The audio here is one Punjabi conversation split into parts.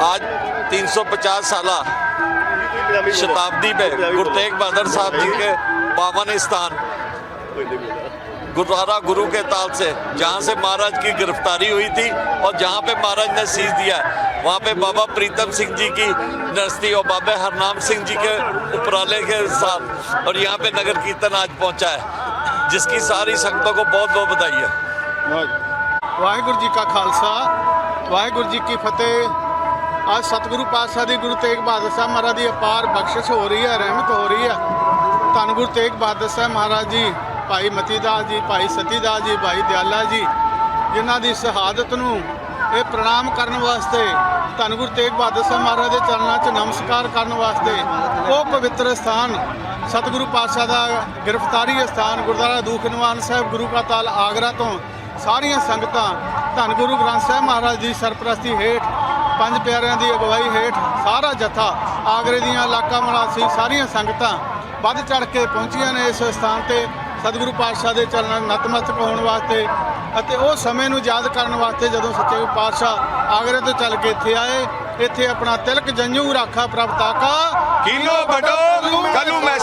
आज 350 साल शताब्दी पे गुरु तेग बहादुर साहब जी के पावन स्थान। गुरुद्वारा गुरु के ताल से, जहाँ से महाराज की गिरफ्तारी हुई थी और जहाँ पे महाराज ने सीज दिया वहाँ पे बाबा प्रीतम सिंह जी की नर्सरी और बाबा हरनाम सिंह जी के उपराले के साथ और यहाँ पे नगर कीर्तन आज पहुँचा है, जिसकी सारी संगतों को बहुत बहुत बधाई है। वाहेगुरु जी का खालसा, वाहेगुरु जी की फतेह। ਅੱਜ ਸਤਿਗੁਰੂ ਪਾਤਸ਼ਾਹ ਦੀ ਗੁਰੂ ਤੇਗ ਬਹਾਦਰ ਸਾਹਿਬ ਮਹਾਰਾਜ ਦੀ ਅਪਾਰ ਬਖਸ਼ਿਸ਼ ਹੋ ਰਹੀ ਹੈ, ਰਹਿਮਤ ਹੋ ਰਹੀ ਹੈ। ਧੰਨ ਗੁਰੂ ਤੇਗ ਬਹਾਦਰ ਸਾਹਿਬ ਮਹਾਰਾਜ ਜੀ, ਭਾਈ ਮਤੀਦਾਸ ਜੀ, ਭਾਈ ਸਤੀਦਾਸ ਜੀ, ਭਾਈ ਦਿਆਲਾ ਜੀ, ਜਿਨ੍ਹਾਂ ਦੀ ਸ਼ਹਾਦਤ ਨੂੰ ਇਹ ਪ੍ਰਣਾਮ ਕਰਨ ਵਾਸਤੇ, ਧੰਨ ਗੁਰੂ ਤੇਗ ਬਹਾਦਰ ਸਾਹਿਬ ਮਹਾਰਾਜ ਦੇ ਚਰਨਾਂ 'ਚ ਨਮਸਕਾਰ ਕਰਨ ਵਾਸਤੇ ਉਹ ਪਵਿੱਤਰ ਸਥਾਨ, ਸਤਿਗੁਰੂ ਪਾਤਸ਼ਾਹ ਦਾ ਗ੍ਰਿਫਤਾਰੀ ਸਥਾਨ, ਗੁਰਦੁਆਰਾ ਦੂਖ ਨਿਵਾਨ ਸਾਹਿਬ, ਗੁਰੂ ਕਾ ਤਾਲ ਆਗਰਾ ਤੋਂ ਸਾਰੀਆਂ ਸੰਗਤਾਂ ਧੰਨ ਗੁਰੂ ਗ੍ਰੰਥ ਸਾਹਿਬ ਮਹਾਰਾਜ ਦੀ ਸਰਪ੍ਰਸਤੀ ਹੇਠ ਪੰਜ ਪਿਆਰਿਆਂ ਦੀ ਅਗਵਾਈ ਹੇਠ ਸਾਰਾ ਜਥਾ ਆਗਰੇ ਦੀਆਂ ਇਲਾਕਾ ਮਰਾਸੀ ਸਾਰੀਆਂ ਸੰਗਤਾਂ ਵੱਧ ਚੜ ਕੇ ਪਹੁੰਚੀਆਂ ਨੇ ਇਸ ਸਥਾਨ ਤੇ। ਸਤਿਗੁਰੂ ਪਾਤਸ਼ਾਹ ਦੇ ਚਰਨਾਂ ਨਤਮਸਤਕ ਹੋਣ ਵਾਸਤੇ ਅਤੇ ਉਹ ਸਮੇਂ ਨੂੰ ਯਾਦ ਕਰਨ ਵਾਸਤੇ ਜਦੋਂ ਸੱਚੇ ਪਾਤਸ਼ਾਹ ਆਗਰੇ ਤੋਂ ਚੱਲ ਕੇ ਇੱਥੇ ਆਏ, ਇੱਥੇ ਆਪਣਾ ਤਿਲਕ ਜੰਝੂ ਰਾਖਾ ਪ੍ਰਭ ਤਾਕਾ ਕੀ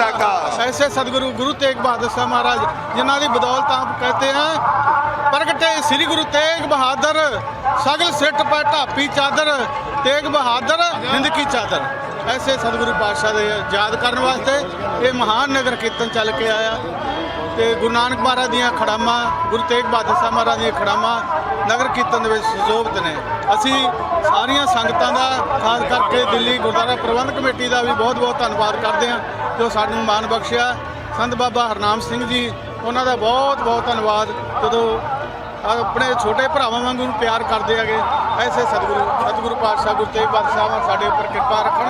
ਸਾਕਾ। ਐਸੇ ਸਤਿਗੁਰੂ ਗੁਰੂ ਤੇਗ ਬਹਾਦਰ ਸਾਹਿਬ ਮਹਾਰਾਜ, ਜਿਨ੍ਹਾਂ ਦੀ ਬਦੌਲਤ ਆਪ ਕਹਤੇ ਹੈ ਪ੍ਰਗਟੇ ਸ੍ਰੀ ਗੁਰੂ ਤੇਗ ਬਹਾਦਰ, ਸਗਲ ਸਿੱਟ ਪੈ ਢਾਪੀ ਚਾਦਰ, ਤੇਗ ਬਹਾਦਰ ਹਿੰਦ ਕੀ ਚਾਦਰ। ਐਸੇ ਸਤਿਗੁਰੂ ਪਾਤਸ਼ਾਹ ਦੇ ਯਾਦ ਕਰਨ ਵਾਸਤੇ ਇਹ ਮਹਾਨ ਨਗਰ ਕੀਰਤਨ ਚੱਲ ਕੇ ਆਇਆ। ਤੇ ਗੁਰੂ ਨਾਨਕ ਮਹਾਰਾਜ ਦੀਆਂ ਖੜਾਮਾਂ, ਗੁਰੂ ਤੇਗ ਬਹਾਦਰ ਸਾਹਿਬ ਮਹਾਰਾਜ ਦੀਆਂ ਖੜਾਮਾਂ ਨਗਰ ਕੀਰਤਨ ਦੇ ਵਿੱਚ ਸੁਸ਼ੋਭਿਤ ਨੇ। ਅਸੀਂ ਸਾਰੀਆਂ ਸੰਗਤਾਂ ਦਾ, ਖਾਸ ਕਰਕੇ ਦਿੱਲੀ ਗੁਰਦੁਆਰਾ ਪ੍ਰਬੰਧਕ ਕਮੇਟੀ ਦਾ ਵੀ ਬਹੁਤ-ਬਹੁਤ ਧੰਨਵਾਦ ਕਰਦੇ ਹਾਂ, ਜੋ ਸਾਨੂੰ ਮਾਣ ਬਖਸ਼ਿਆ। ਸੰਤ ਬਾਬਾ ਹਰਨਾਮ ਸਿੰਘ ਜੀ, ਉਹਨਾਂ ਦਾ ਬਹੁਤ-ਬਹੁਤ ਧੰਨਵਾਦ। ਜਦੋਂ ਆਪਣੇ ਛੋਟੇ ਭਰਾਵਾਂ ਵਾਂਗੂ ਪਿਆਰ ਕਰਦੇ ਹੈਗੇ, ਐਸੇ ਸਤਿਗੁਰੂ ਸਤਿਗੁਰੂ ਪਾਤਸ਼ਾਹ, ਗੁਰੂ ਤੇਗ ਬਹਾਦਰ ਸਾਹਿਬ, ਸਾਡੇ ਉੱਪਰ ਕਿਰਪਾ ਰੱਖਣ।